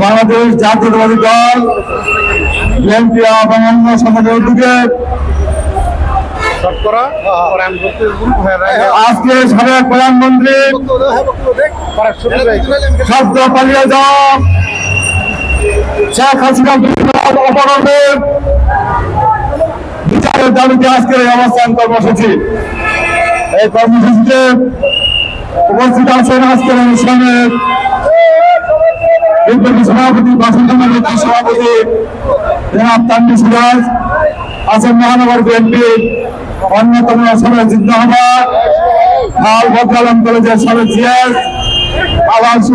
বাংলাদেশ জাতীয়তাবাদী দল বিএনপি অন্য সমাজের উদ্যোগে আজকে সাবেক প্রধানমন্ত্রী শব্দ পালিয়ে যাওয়া শেখ হাসিনা অপরাধের বিচারের দাবিতে আজকের এই অবস্থান কর্মসূচি। এই কর্মসূচিতে উপস্থিত আছেন আজকের অনুষ্ঠানে বিপ্লবী সভাপতি বাসন্ত সভাপতি তান্ডি সিরাজ, আছেন মহানগর বিএনপি অন্যতম সাবেক জিদ্দ হাল বদলাম কলেজের সাবেক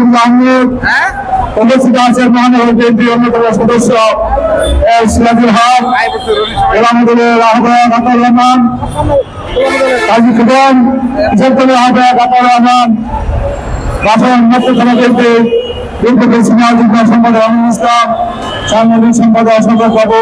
মহানগর অন্যতম সদস্য এল সিরাজুল হক গোলামুদুলের আহ্বায়ক আতাউর রহমান কাজী খুদন কৃষকদলের আহ্বায়ক আতাউর রহমান রাজন মত্স্য সভাপতি বিপ্লবী সিনিয়র যুগ্ম সম্পাদক আমিন ইসলাম সাংগঠনিক সম্পাদক অশোক বাবু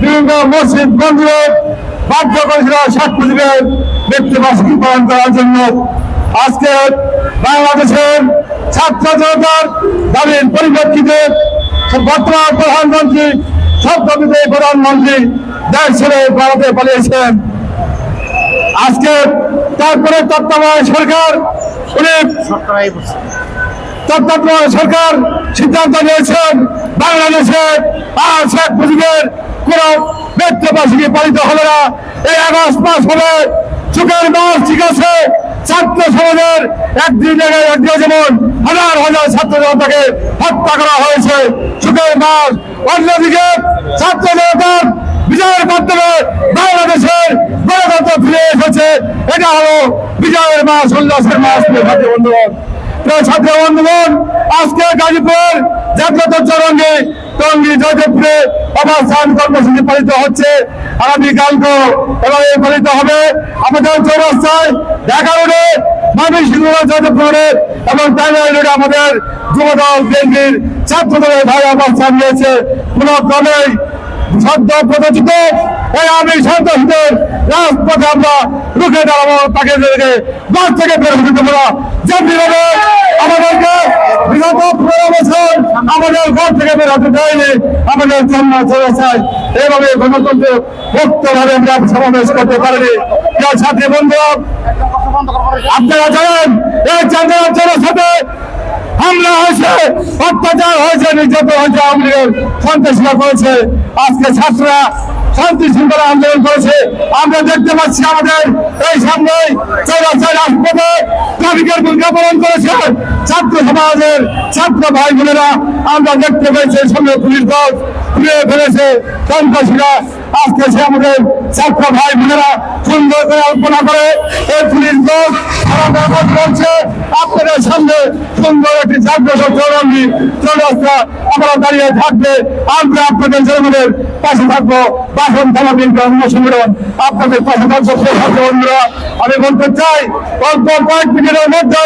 বিভিন্ন মসজিদ মন্দিরে বাধ্য করেছিল শেখ মুজিবের ব্যক্তিবাসী পালন করার জন্য আজকে বাংলাদেশের ছাত্র জনতার দাবির পরিপ্রেক্ষিতে বর্তমান প্রধানমন্ত্রী সত্যবিজয়ী প্রধানমন্ত্রী দেশ ছেড়ে ভারতে পালিয়েছেন। আজকে তারপরে তত্ত্বাবধায়ক সরকার, উনি তত্ত্বাবধায়ক সরকার সিদ্ধান্ত নিয়েছেন, বাংলাদেশে আর শেখ মুজিবের কোন ব্যক্তিবাসী পালিত হবে না। এই আগস্ট মাস হবে চোখের মাস ঠিক আছে, ছাত্র সমাজের একদিন জায়গায় একদিন যেমন হাজার হাজার ছাত্র জনতাকে হত্যা করা হয়েছে। সুখের মাস অন্যদিকে ছাত্র জনতার বিজয়ের মাধ্যমে বাংলাদেশের গণতন্ত্র ফিরে এসেছে। এটা হলো বিজয়ের মাস, উল্লাসের মাস বন্ধুগণ। আজকে পালিত হচ্ছে। পালিত হবে। আমাদের চৌরাস্তায় ঢাকা রোডে এবং আমাদের বিএনপির ছাত্র দলের ভাই অবস্থান নিয়েছে কোনো ক্রমেই সদ্য প্রদর্শিত এই আমি সন্ত্রাসীদের রাজপথে আমরা রুখে দাঁড়াবো। তাকে গাছ থেকে বের হতে দেবো আমাদের ঘর থেকে বের হতে দেয়নি, আমাদের গণতন্ত্র আমরা সমাবেশ করতে হামলা হয়েছে, অত্যাচার হয়েছে, নির্যাতন হয়েছে লীগের সন্ত্রাসীরা করেছে। আজকে ছাত্ররা শান্তি শৃঙ্খলা আন্দোলন করেছে। আমরা দেখতে পাচ্ছি আমাদের এই সামনে চৌরাস্তায় রাজপথে ট্রাফিকের ভূমিকা পালন করেছে। ছাত্র সমাজের ছাত্র ভাই বোনেরা, আমরা দেখতে পেয়েছি সঙ্গে পুলিশ দল ঘুরে ফেলেছে। সন্ত্রাসীরা আজকে সে আমাদের ছাত্র ভাই বোনেরা সুন্দর করে আলোচনা করে। এই পুলিশ আমাদের করছে আপনাদের সামনে সুন্দর একটি জাগ্রত চৌরঙ্গি চৌরাস্তা আমরা দাঁড়িয়ে থাকবে, আমরা আপনাদের জনগণের পাশে থাকব। বাসন থানা বিএনপি অন্য সংগঠন, আপনাদের পাশে থাকব। আমি বলতে চাই, অল্প কয়েক মিনিটের মধ্যে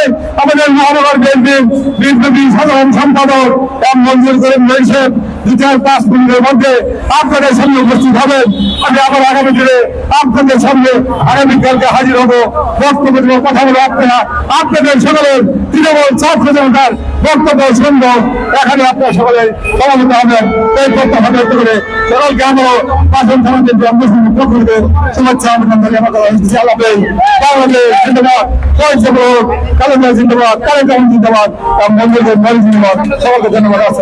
আপনাদের সামনে উপস্থিত হবেন আমি আবার আগামী দিনে আপনাদের সামনে আগামীকালকে হাজির হব। বক্তব্য কথা বলে আপনারা। আপনাদের সকলের তৃণমূল ছাত্র জনতার বক্তব্য শুনব। এখানে আপনারা সকলে সমাবেত হবেন। এই প্রত্যাশা ব্যক্ত করে সকলকে আমরা পাঁচজন যে আমরা পক্ষ থেকে শুভেচ্ছা, অভিনন্দন জানাতে আল্লাহ বাংলাদেশ কালেন্দ্র জিন্দাবাদ। কালেন্দার জিন্দাবাদ। মন্দিরের মরি জিন্দাবাদ। সকলকে ধন্যবাদ।